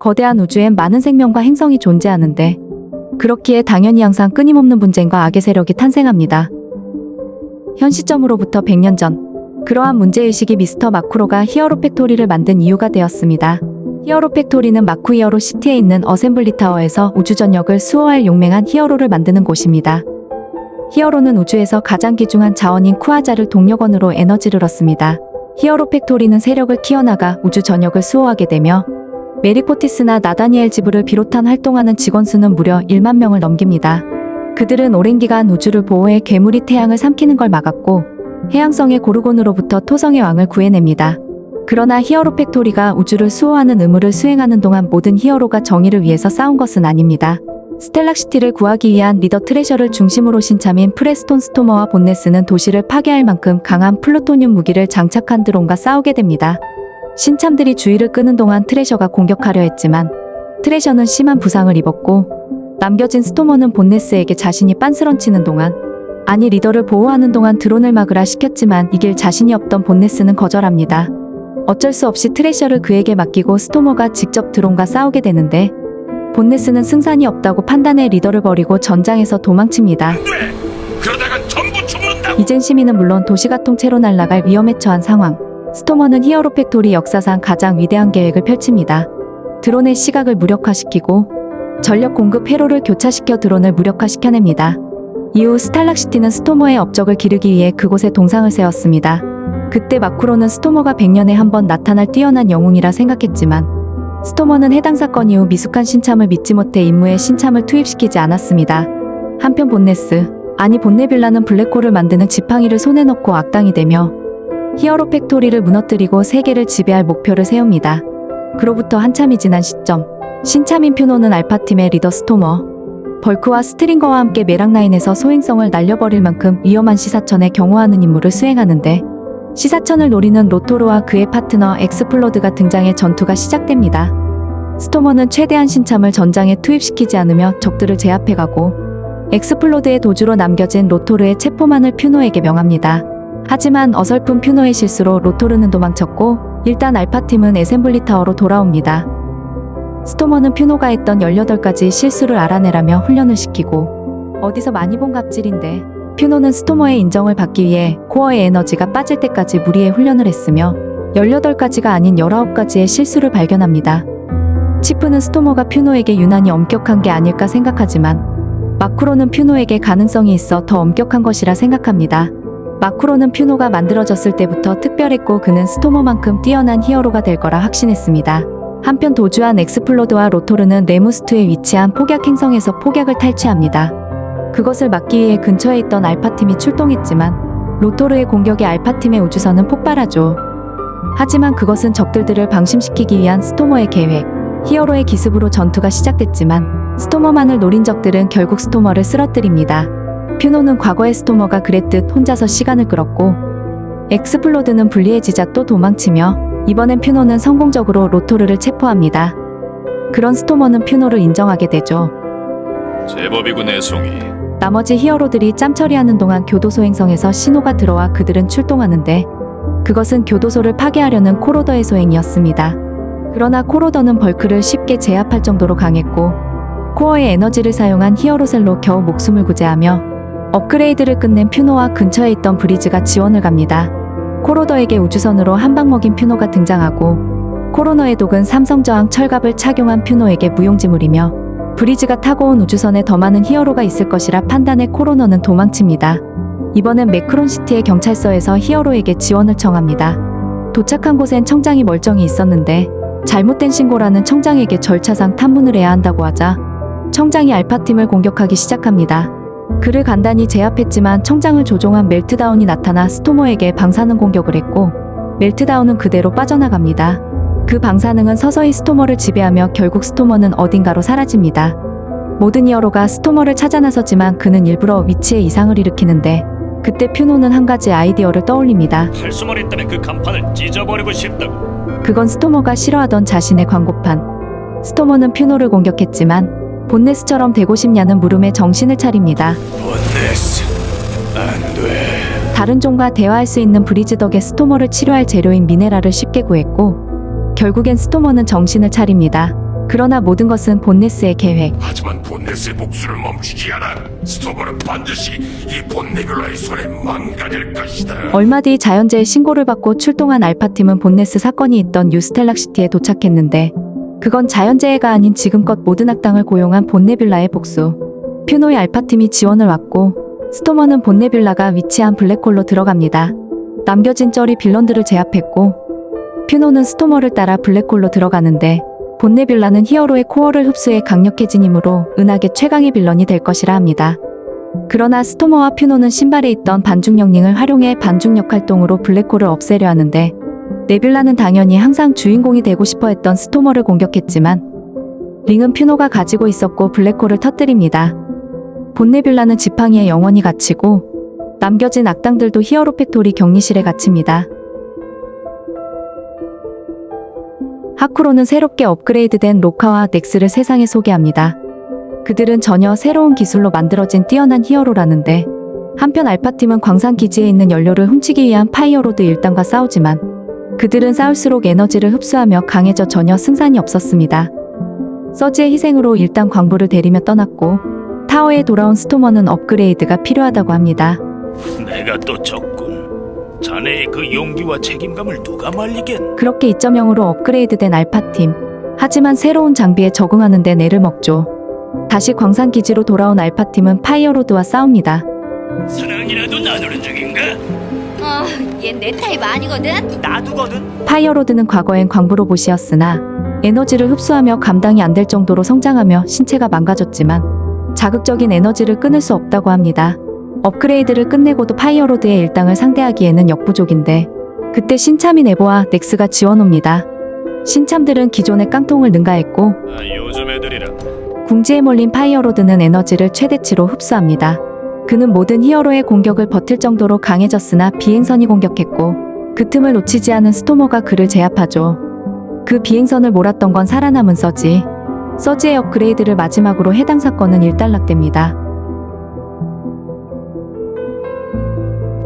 거대한 우주엔 많은 생명과 행성이 존재하는데 그렇기에 당연히 항상 끊임없는 분쟁과 악의 세력이 탄생합니다. 현 시점으로부터 100년 전 그러한 문제의식이 미스터 마쿠로가 히어로 팩토리를 만든 이유가 되었습니다. 히어로 팩토리는 마쿠 히어로 시티에 있는 어셈블리 타워에서 우주 전역을 수호할 용맹한 히어로를 만드는 곳입니다. 히어로는 우주에서 가장 귀중한 자원인 쿠아자를 동력원으로 에너지를 얻습니다. 히어로 팩토리는 세력을 키워나가 우주 전역을 수호하게 되며 메리포티스나 나다니엘 지브를 비롯한 활동하는 직원 수는 무려 1만 명을 넘깁니다. 그들은 오랜 기간 우주를 보호해 괴물이 태양을 삼키는 걸 막았고 해양성의 고르곤으로부터 토성의 왕을 구해냅니다. 그러나 히어로 팩토리가 우주를 수호하는 의무를 수행하는 동안 모든 히어로가 정의를 위해서 싸운 것은 아닙니다. 스텔락시티를 구하기 위한 리더 트레셔를 중심으로 신참인 프레스톤 스토머와 본네스는 도시를 파괴할 만큼 강한 플루토늄 무기를 장착한 드론과 싸우게 됩니다. 신참들이 주의를 끄는 동안 트레셔가 공격하려 했지만 트레셔는 심한 부상을 입었고 남겨진 스토머는 본네스에게 자신이 빤스런치는 동안 아니 리더를 보호하는 동안 드론을 막으라 시켰지만 이길 자신이 없던 본네스는 거절합니다. 어쩔 수 없이 트레셔를 그에게 맡기고 스토머가 직접 드론과 싸우게 되는데 본네스는 승산이 없다고 판단해 리더를 버리고 전장에서 도망칩니다. 이젠 시민은 물론 도시가 통째로 날아갈 위험에 처한 상황. 스토머는 히어로 팩토리 역사상 가장 위대한 계획을 펼칩니다. 드론의 시각을 무력화시키고 전력 공급 회로를 교차시켜 드론을 무력화시켜냅니다. 이후 스탈락시티는 스토머의 업적을 기르기 위해 그곳에 동상을 세웠습니다. 그때 마쿠로는 스토머가 100년에 한 번 나타날 뛰어난 영웅이라 생각했지만 스토머는 해당 사건 이후 미숙한 신참을 믿지 못해 임무에 신참을 투입시키지 않았습니다. 한편 본네스, 아니 본네빌라는 블랙홀을 만드는 지팡이를 손에 넣고 악당이 되며 히어로 팩토리를 무너뜨리고 세계를 지배할 목표를 세웁니다. 그로부터 한참이 지난 시점, 신참인 퓨노는 알파팀의 리더 스토머, 벌크와 스트링거와 함께 메락라인에서 소행성을 날려버릴 만큼 위험한 시사천에 경호하는 임무를 수행하는데 시사천을 노리는 로토르와 그의 파트너 엑스플로드가 등장해 전투가 시작됩니다. 스토머는 최대한 신참을 전장에 투입시키지 않으며 적들을 제압해가고 엑스플로드의 도주로 남겨진 로토르의 체포만을 퓨노에게 명합니다. 하지만 어설픈 퓨노의 실수로 로토르는 도망쳤고 일단 알파팀은 에셈블리 타워로 돌아옵니다. 스토머는 퓨노가 했던 18가지 실수를 알아내라며 훈련을 시키고 어디서 많이 본 갑질인데 퓨노는 스토머의 인정을 받기 위해 코어의 에너지가 빠질 때까지 무리해 훈련을 했으며 18가지가 아닌 19가지의 실수를 발견합니다. 치프는 스토머가 퓨노에게 유난히 엄격한 게 아닐까 생각하지만 마쿠로는 퓨노에게 가능성이 있어 더 엄격한 것이라 생각합니다. 마쿠로는 퓨노가 만들어졌을 때부터 특별했고 그는 스토머만큼 뛰어난 히어로가 될 거라 확신했습니다. 한편 도주한 엑스플로드와 로토르는 레무스트에 위치한 폭약 행성에서 폭약을 탈취합니다. 그것을 막기 위해 근처에 있던 알파팀이 출동했지만 로토르의 공격에 알파팀의 우주선은 폭발하죠. 하지만 그것은 적들들을 방심시키기 위한 스토머의 계획, 히어로의 기습으로 전투가 시작됐지만 스토머만을 노린 적들은 결국 스토머를 쓰러뜨립니다. 퓨노는 과거의 스토머가 그랬듯 혼자서 시간을 끌었고 엑스플로드는 불리해지자 또 도망치며 이번엔 퓨노는 성공적으로 로토르를 체포합니다. 그런 스토머는 퓨노를 인정하게 되죠. 제법이군 애송이 나머지 히어로들이 짬처리하는 동안 교도소 행성에서 신호가 들어와 그들은 출동하는데 그것은 교도소를 파괴하려는 코로더의 소행이었습니다. 그러나 코로더는 벌크를 쉽게 제압할 정도로 강했고 코어의 에너지를 사용한 히어로셀로 겨우 목숨을 구제하며 업그레이드를 끝낸 퓨노와 근처에 있던 브리즈가 지원을 갑니다. 코로더에게 우주선으로 한방 먹인 퓨노가 등장하고 코로너의 독은 삼성저항 철갑을 착용한 퓨노에게 무용지물이며 브리즈가 타고 온 우주선에 더 많은 히어로가 있을 것이라 판단해 코로너는 도망칩니다. 이번엔 매크론시티의 경찰서에서 히어로에게 지원을 청합니다. 도착한 곳엔 청장이 멀쩡히 있었는데 잘못된 신고라는 청장에게 절차상 탐문을 해야 한다고 하자 청장이 알파팀을 공격하기 시작합니다. 그를 간단히 제압했지만 청장을 조종한 멜트다운이 나타나 스토머에게 방사능 공격을 했고 멜트다운은 그대로 빠져나갑니다. 그 방사능은 서서히 스토머를 지배하며 결국 스토머는 어딘가로 사라집니다. 모든 히어로가 스토머를 찾아 나서지만 그는 일부러 위치에 이상을 일으키는데 그때 퓨노는 한 가지 아이디어를 떠올립니다. 할 수만 있다면 그 간판을 찢어버리고 싶다고 그건 스토머가 싫어하던 자신의 광고판. 스토머는 퓨노를 공격했지만 본네스처럼 되고 싶냐는 물음에 정신을 차립니다. 원네스 안 돼 다른 종과 대화할 수 있는 브리즈 덕에 스토머를 치료할 재료인 미네랄을 쉽게 구했고 결국엔 스토머는 정신을 차립니다. 그러나 모든 것은 본네스의 계획. 하지만 본네스의 복수를 멈추지 않아 스토버는 반드시 이 본네뷸라의 손에 망가질 것이다. 얼마 뒤 자연재해 신고를 받고 출동한 알파팀은 본네스 사건이 있던 유스텔락시티에 도착했는데 그건 자연재해가 아닌 지금껏 모든 악당을 고용한 본네뷸라의 복수. 퓨노의 알파팀이 지원을 왔고 스토머는 본네뷸라가 위치한 블랙홀로 들어갑니다. 남겨진 쩔이 빌런들을 제압했고 퓨노는 스토머를 따라 블랙홀로 들어가는데 본네뷸라는 히어로의 코어를 흡수해 강력해진 힘으로 은하계 최강의 빌런이 될 것이라 합니다. 그러나 스토머와 퓨노는 신발에 있던 반중력 링을 활용해 반중력 활동으로 블랙홀을 없애려 하는데 네뷸라는 당연히 항상 주인공이 되고 싶어 했던 스토머를 공격했지만 링은 퓨노가 가지고 있었고 블랙홀을 터뜨립니다. 본네뷸라는 지팡이에 영원히 갇히고 남겨진 악당들도 히어로 팩토리 격리실에 갇힙니다. 하쿠로는 새롭게 업그레이드된 로카와 넥스를 세상에 소개합니다. 그들은 전혀 새로운 기술로 만들어진 뛰어난 히어로라는데 한편 알파팀은 광산 기지에 있는 연료를 훔치기 위한 파이어로드 일당과 싸우지만 그들은 싸울수록 에너지를 흡수하며 강해져 전혀 승산이 없었습니다. 서지의 희생으로 일단 광부를 데리며 떠났고 타워에 돌아온 스토머는 업그레이드가 필요하다고 합니다. 내가 또 적군. 자네의 그 용기와 책임감을 누가 말리겠? 그렇게 2.0으로 업그레이드된 알파팀. 하지만 새로운 장비에 적응하는 데 내를 먹죠. 다시 광산 기지로 돌아온 알파팀은 파이어로드와 싸웁니다. 사랑이라도 나누는 중인가? 어, 얜 내 타입 아니거든. 나두거든. 파이어로드는 과거엔 광부 로봇이었으나 에너지를 흡수하며 감당이 안 될 정도로 성장하며 신체가 망가졌지만 자극적인 에너지를 끊을 수 없다고 합니다. 업그레이드를 끝내고도 파이어로드의 일당을 상대하기에는 역부족인데 그때 신참인 에보와 넥스가 지원옵니다. 신참들은 기존의 깡통을 능가했고 아, 요즘 애들이라 궁지에 몰린 파이어로드는 에너지를 최대치로 흡수합니다. 그는 모든 히어로의 공격을 버틸 정도로 강해졌으나 비행선이 공격했고 그 틈을 놓치지 않은 스토머가 그를 제압하죠. 그 비행선을 몰았던 건 살아남은 서지. 서지의 업그레이드를 마지막으로 해당 사건은 일단락됩니다.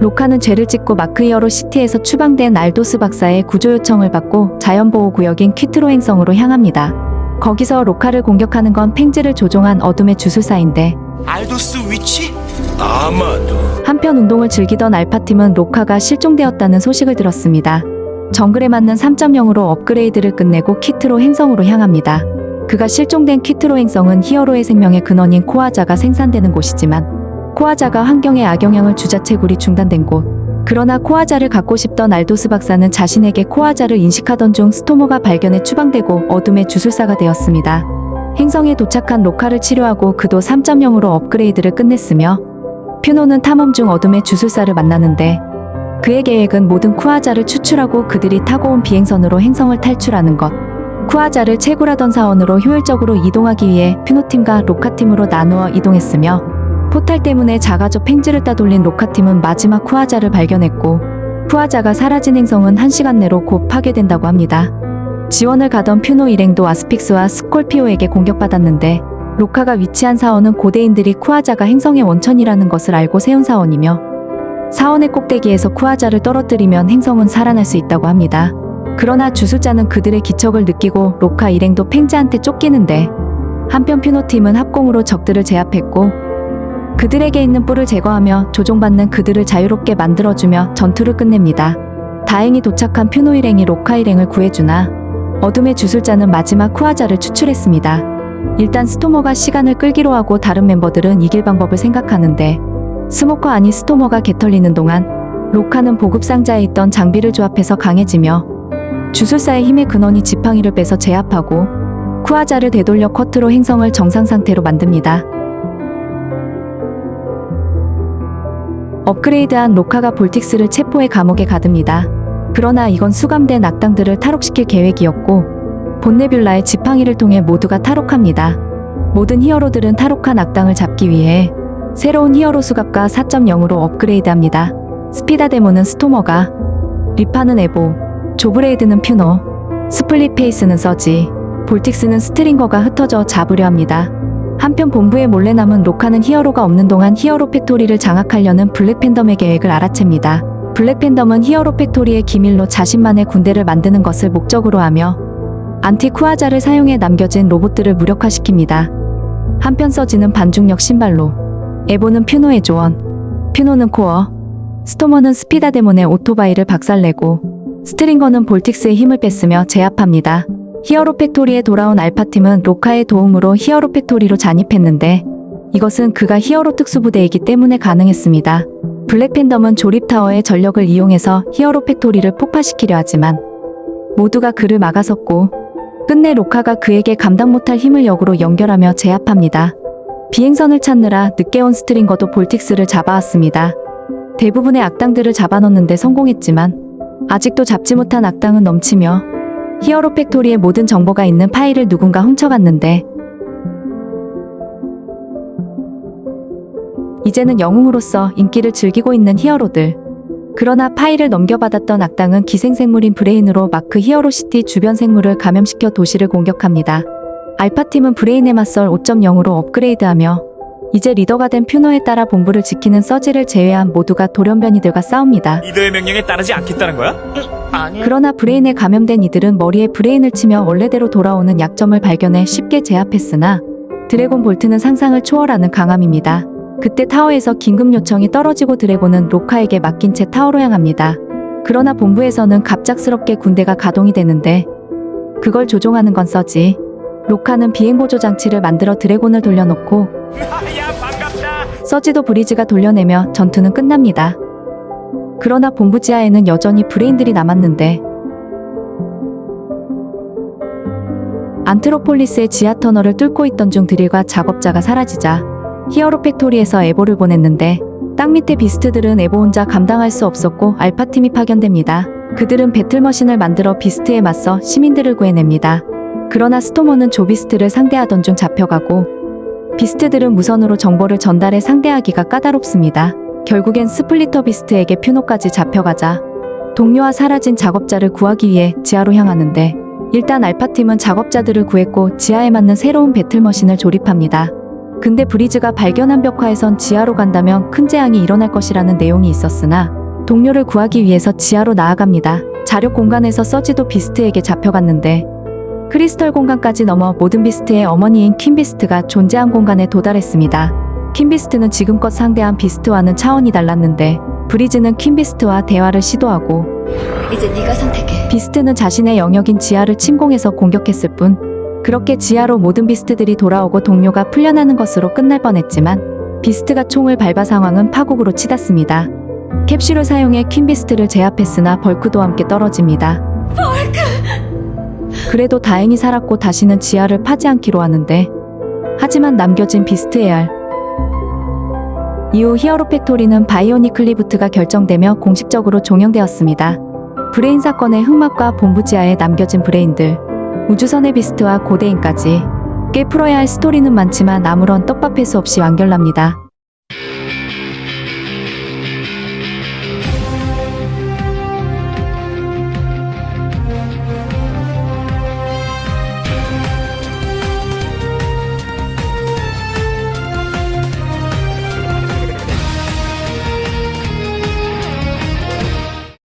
로카는 죄를 짓고 마크 히어로 시티에서 추방된 알도스 박사의 구조 요청을 받고 자연보호 구역인 퀴트로 행성으로 향합니다. 거기서 로카를 공격하는 건 팽지를 조종한 어둠의 주술사인데 알도스 위치? 아마도 한편 운동을 즐기던 알파팀은 로카가 실종되었다는 소식을 들었습니다. 정글에 맞는 3.0으로 업그레이드를 끝내고 퀴트로 행성으로 향합니다. 그가 실종된 퀴트로 행성은 히어로의 생명의 근원인 코아자가 생산되는 곳이지만 코아자가 환경에 악영향을 주자 채굴이 중단된 곳. 그러나 코아자를 갖고 싶던 알도스 박사는 자신에게 코아자를 인식하던 중 스토머가 발견해 추방되고 어둠의 주술사가 되었습니다. 행성에 도착한 로카를 치료하고 그도 3.0으로 업그레이드를 끝냈으며 퓨노는 탐험 중 어둠의 주술사를 만나는데 그의 계획은 모든 쿠아자를 추출하고 그들이 타고 온 비행선으로 행성을 탈출하는 것. 쿠아자를 채굴하던 사원으로 효율적으로 이동하기 위해 퓨노팀과 로카팀으로 나누어 이동했으며 포탈 때문에 자가저 팽지를 따돌린 로카팀은 마지막 쿠아자를 발견했고 쿠아자가 사라진 행성은 1시간 내로 곧 파괴된다고 합니다. 지원을 가던 퓨노 일행도 아스픽스와 스콜피오에게 공격받았는데 로카가 위치한 사원은 고대인들이 쿠아자가 행성의 원천이라는 것을 알고 세운 사원이며 사원의 꼭대기에서 쿠아자를 떨어뜨리면 행성은 살아날 수 있다고 합니다. 그러나 주술자는 그들의 기척을 느끼고 로카 일행도 팽지한테 쫓기는데 한편 퓨노팀은 합공으로 적들을 제압했고 그들에게 있는 뿔을 제거하며 조종받는 그들을 자유롭게 만들어주며 전투를 끝냅니다. 다행히 도착한 퓨노 일행이 로카 일행을 구해주나 어둠의 주술자는 마지막 쿠아자를 추출했습니다. 일단 스토머가 시간을 끌기로 하고 다른 멤버들은 이길 방법을 생각하는데 스모커 아니 스토머가 개털리는 동안 로카는 보급 상자에 있던 장비를 조합해서 강해지며 주술사의 힘의 근원이 지팡이를 빼서 제압하고 쿠아자를 되돌려 커트로 행성을 정상 상태로 만듭니다. 업그레이드한 로카가 볼틱스를 체포해 감옥에 가둡니다. 그러나 이건 수감된 악당들을 탈옥시킬 계획이었고 본네뷸라의 지팡이를 통해 모두가 탈옥합니다. 모든 히어로들은 탈옥한 악당을 잡기 위해 새로운 히어로 수갑과 4.0으로 업그레이드합니다. 스피다 데모는 스토머가, 리파는 에보, 조브레이드는 퓨노, 스플릿 페이스는 서지, 볼틱스는 스트링거가 흩어져 잡으려 합니다. 한편 본부에 몰래 남은 로카는 히어로가 없는 동안 히어로 팩토리를 장악하려는 블랙 팬덤의 계획을 알아챕니다. 블랙 팬덤은 히어로 팩토리의 기밀로 자신만의 군대를 만드는 것을 목적으로 하며 안티쿠아자를 사용해 남겨진 로봇들을 무력화시킵니다. 한편 서지는 반중력 신발로, 에보는 퓨노의 조언, 퓨노는 코어, 스토머는 스피다 데몬의 오토바이를 박살내고, 스트링거는 볼틱스의 힘을 뺐으며 제압합니다. 히어로 팩토리에 돌아온 알파팀은 로카의 도움으로 히어로 팩토리로 잔입했는데, 이것은 그가 히어로 특수부대이기 때문에 가능했습니다. 블랙팬덤은 조립타워의 전력을 이용해서 히어로 팩토리를 폭파시키려 하지만 모두가 그를 막아섰고 끝내 로카가 그에게 감당 못할 힘을 역으로 연결하며 제압합니다. 비행선을 찾느라 늦게 온 스트링거도 볼틱스를 잡아왔습니다. 대부분의 악당들을 잡아넣는데 성공했지만 아직도 잡지 못한 악당은 넘치며 히어로 팩토리의 모든 정보가 있는 파일을 누군가 훔쳐갔는데 이제는 영웅으로서 인기를 즐기고 있는 히어로들. 그러나 파일을 넘겨받았던 악당은 기생생물인 브레인으로 마크 히어로시티 주변 생물을 감염시켜 도시를 공격합니다. 알파팀은 브레인에 맞설 5.0으로 업그레이드하며 이제 리더가 된 퓨노에 따라 본부를 지키는 서지를 제외한 모두가 돌연변이들과 싸웁니다. 리더의 명령에 따르지 않겠다는 거야? 아니, 그러나 브레인에 감염된 이들은 머리에 브레인을 치며 원래대로 돌아오는 약점을 발견해 쉽게 제압했으나 드래곤 볼트는 상상을 초월하는 강함입니다. 그때 타워에서 긴급 요청이 떨어지고 드래곤은 로카에게 맡긴 채 타워로 향합니다. 그러나 본부에서는 갑작스럽게 군대가 가동이 되는데 그걸 조종하는 건 서지. 로카는 비행보조 장치를 만들어 드래곤을 돌려놓고. 서지도 브리즈가 돌려내며 전투는 끝납니다. 그러나 본부 지하에는 여전히 브레인들이 남았는데 안트로폴리스의 지하 터널을 뚫고 있던 중 드릴과 작업자가 사라지자 히어로 팩토리에서 에보를 보냈는데 땅 밑의 비스트들은 에보 혼자 감당할 수 없었고 알파팀이 파견됩니다. 그들은 배틀머신을 만들어 비스트에 맞서 시민들을 구해냅니다. 그러나 스토머는 조비스트를 상대하던 중 잡혀가고 비스트들은 무선으로 정보를 전달해 상대하기가 까다롭습니다. 결국엔 스플리터 비스트에게 퓨노까지 잡혀가자 동료와 사라진 작업자를 구하기 위해 지하로 향하는데 일단 알파팀은 작업자들을 구했고 지하에 맞는 새로운 배틀머신을 조립합니다. 근데 브리즈가 발견한 벽화에선 지하로 간다면 큰 재앙이 일어날 것이라는 내용이 있었으나 동료를 구하기 위해서 지하로 나아갑니다. 자력 공간에서 서지도 비스트에게 잡혀갔는데 크리스털 공간까지 넘어 모든 비스트의 어머니인 퀸비스트가 존재한 공간에 도달했습니다. 퀸비스트는 지금껏 상대한 비스트와는 차원이 달랐는데 브리즈는 퀸비스트와 대화를 시도하고 이제 네가 선택해. 비스트는 자신의 영역인 지하를 침공해서 공격했을 뿐 그렇게 지하로 모든 비스트들이 돌아오고 동료가 풀려나는 것으로 끝날 뻔했지만 비스트가 총을 밟아 상황은 파국으로 치닫습니다. 캡슐을 사용해 퀸비스트를 제압했으나 벌크도 함께 떨어집니다. 그래도 다행히 살았고 다시는 지하를 파지 않기로 하는데 하지만 남겨진 비스트의 알 이후 히어로 팩토리는 바이오닉 클리부트가 결정되며 공식적으로 종영되었습니다. 브레인 사건의 흑막과 본부 지하에 남겨진 브레인들, 우주선의 비스트와 고대인까지 꽤 풀어야 할 스토리는 많지만 아무런 떡밥 회수 없이 완결납니다.